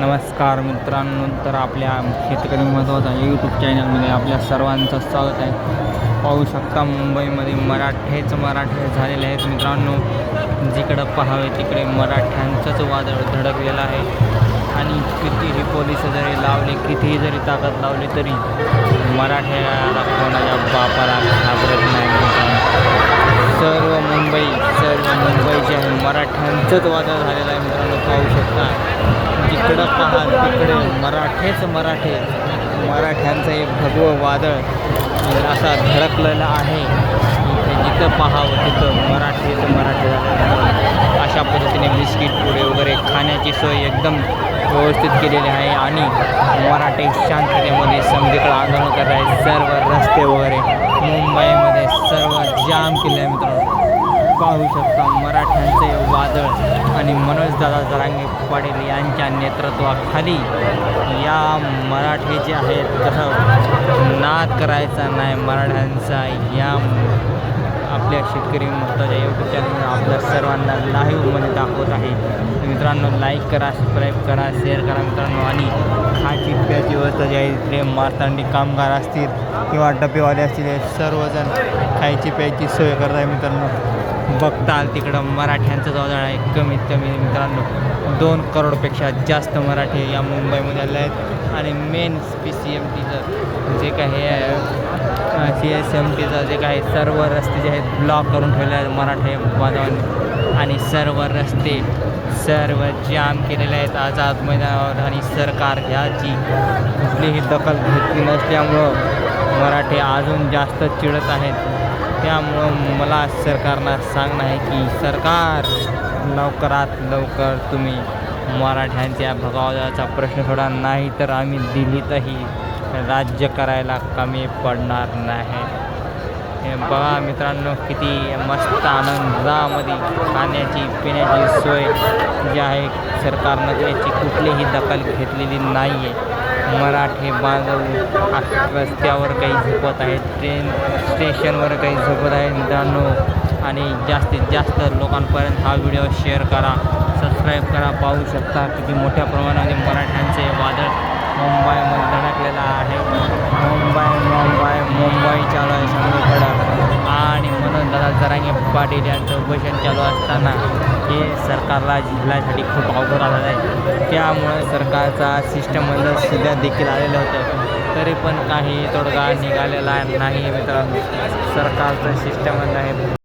नमस्कार मित्रांनो तर आपल्या शेतकरी महत्त्वाचा यूट्यूब चॅनलमध्ये आपल्या सर्वांचं स्वागत आहे. पाहू शकता मुंबईमध्ये मराठेच मराठे झालेले आहेत मित्रांनो. जिकडं पाहावे तिकडे मराठ्यांचंच वादळ धडकलेलं आहे. आणि कितीही पोलीस जरी लावले कितीही जरी ताकद लावली तरी मराठ्याला कोणाच्या बापाला घाबरत नाही. सर्व मुंबई सर्व मुंबईच्या मराठ्यांचंच वादळ झालेलं आहे मित्रांनो पाहू शकता. जिकडं पहा तिकडे मराठेच मराठे मराठ्यांचं एक भगवं वादळ असा धडकलेला आहे जिथं पाहावं तिथं मराठीच मराठे अशा पद्धतीने बिस्किट पुडे वगैरे खाण्याची सोय एकदम व्यवस्थित केलेली आहे आणि मराठे शांततेमध्ये समजिकडं आंदोलन करत आहे सर्व रस्ते वगैरे मुंबईमध्ये सर्व जाम केले आहे मित्रांनो. पाहू शकता मराठ्यांचे वादळ आणि मनोजदादा जरांगे पाटील यांच्या नेतृत्वाखाली या मराठी जे आहेत तसं नाद करायचा नाही मराठ्यांचा. या आपल्या शेतकरी मुक्ताच्या यूट्यूब चॅनलवर आपल्या सर्वांना लाईव्हमध्ये दाखवत आहे. मित्रांनो लाईक करा सबस्क्राईब करा शेअर करा मित्रांनो. आणि हा प्याची व्यवस्था जी आहे इथले मारतांडी कामगार असतील किंवा डबेवाले असतील हे सर्वजण खायची प्यायची सोय करत आहे मित्रांनो. बघताल तिकडं मराठ्यांचं जवळजवळ आहे कमीत कमी मित्रांनो दोन करोडपेक्षा जास्त मराठी या मुंबईमध्ये आले आहेत. आणि मेन पी सी एम टीचं जे काही सी एस एम टीचं जे काही सर्व रस्ते जे आहेत ब्लॉक करून ठेवले आहेत मराठी बांधवांनी आणि सर्व रस्ते सर्व जाम केलेले आहेत आझाद मैदानावर आणि सरकार ह्याची कुठलीही दखल घेतली नसल्यामुळं मराठी अजून जास्त चिडत आहेत. त्यामुळं मला सरकारनं सांगणं आहे की सरकार लवकरात लवकर तुम्ही मराठ्यांच्या भगावजाचा प्रश्न सोडा नाही तर आम्ही दिल्लीतही राज्य करायला कमी पडणार नाही. हे बघा मित्रांनो किती मस्त आनंदामध्ये खाण्याची पिण्याची सोय जी आहे सरकारनं त्याची कुठलीही दखल घेतलेली नाही आहे मराठी बांधव रस्त्यावर काही झोपत आहेत ट्रेन स्टेशनवर काही झोपत आहेत मित्रांनो. आणि जास्तीत जास्त लोकांपर्यंत हा व्हिडिओ शेअर करा. सबस्क्राईब करा. पाहू शकता किती मोठ्या प्रमाणामध्ये मराठ्यांचे वादळ मुंबईमध्ये धडकलेलं आहे मुंबई मुंबई मुंबई चालू आहे सगळीकडं आणि म्हणून दादा जरांगे पाटील यांचं उपोषण चालू असताना हे सरकारला जिल्ह्यासाठी खूप अवघड आलेलं आहे. त्यामुळं सरकारचा शिष्टमंडळ सुद्धा देखील आलेलं होतं. तरी पण काही तोडगा निघालेला नाही मित्रांनो. सरकारचं शिष्टमंडळ आहे